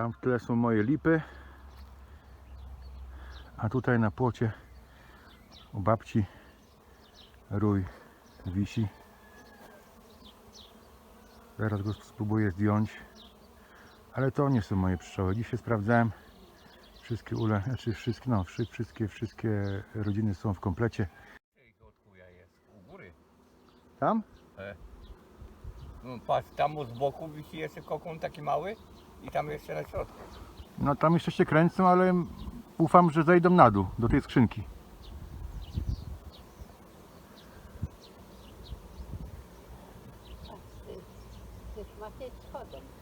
Tam w tle są moje lipy. A tutaj na płocie u babci rój wisi. Zaraz go spróbuję zdjąć. Ale to nie są moje pszczoły. Dzisiaj sprawdzałem. Wszystkie ule, znaczy wszystkie, no, wszy- wszystkie, wszystkie rodziny są w komplecie. Tam? No patrz, tam z boku wisi jeszcze kokon taki mały i tam jeszcze na środku. No tam jeszcze się kręcą, ale ufam, że zejdą na dół, do tej skrzynki.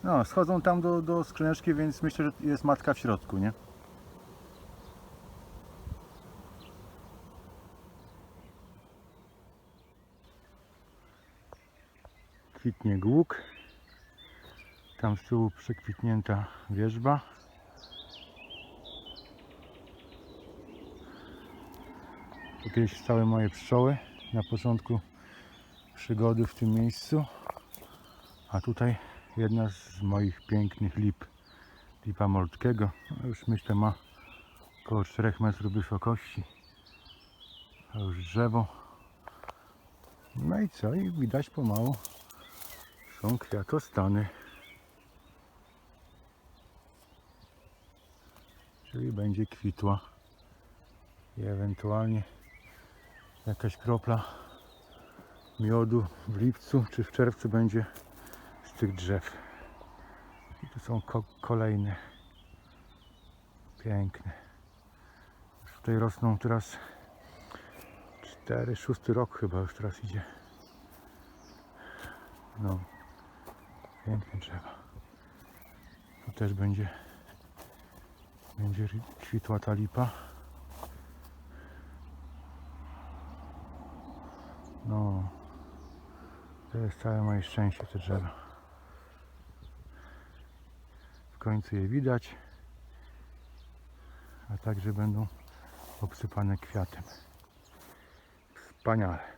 No, schodzą tam do, do skrzyneczki, więc myślę, że jest matka w środku, nie? Kwitnie głuk. Tam z tyłu przekwitnięta wierzba. Tu kiedyś stały moje pszczoły na początku przygody w tym miejscu. A tutaj jedna z moich pięknych lip, lipa moltkiego. No Już myślę ma około 4 metrów wysokości. A już drzewo. No i co? I widać pomału są kwiatostany. Czyli będzie kwitła. I ewentualnie jakaś kropla miodu w lipcu czy w czerwcu będzie z tych drzew. I tu są ko- kolejne. Piękne. Już tutaj rosną teraz 4, 6 rok chyba już teraz idzie. No. Piękne drzewa. Tu też będzie będzie kwitła ta lipa. No. To jest całe moje szczęście te drzewa. W końcu je widać, a także będą obsypane kwiatem. Wspaniale.